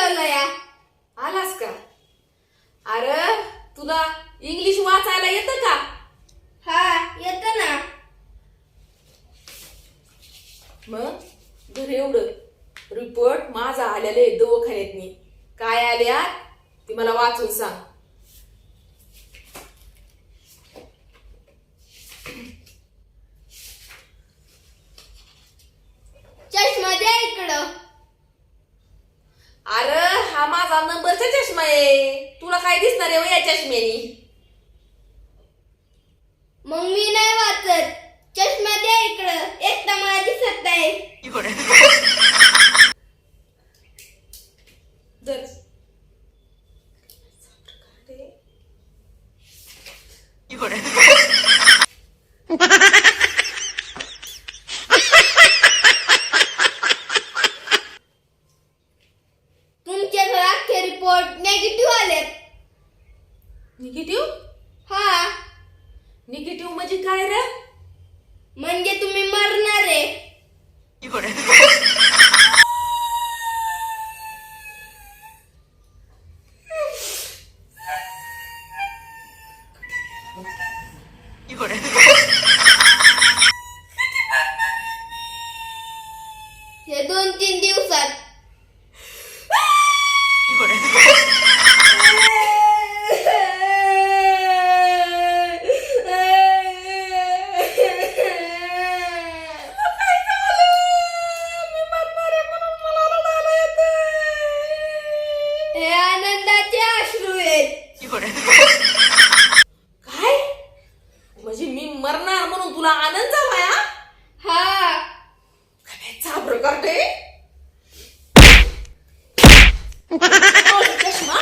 या आलास का? अरे तुला इंग्लिश वाचायला येतं का? हा येतं ना. मग? घर एवढं. रिपोर्ट माझा आलेले दवाखान्यातनी. काय आल्या ती मला वाचून सांग. चष्मा द्या इकडं. अरे माझा नंबरचा चष्मा आहे. तुला काय दिसणार आहे या चष्म्यानी? मग मी नाही वाचत. चष्मा द्या इकडं. एक तर मला दिसत नाही. जर. तुमचे नेगेटिव्ह आलेत. निगेटिव्ह? हा. निगेटिव्ह म्हणजे काय रे? म्हणजे तुम्ही मरणार आहे. हे दोन तीन दिवसात. मरणार म्हणून तुला आनंद झाला या हा काय प्रकार ते चष्मा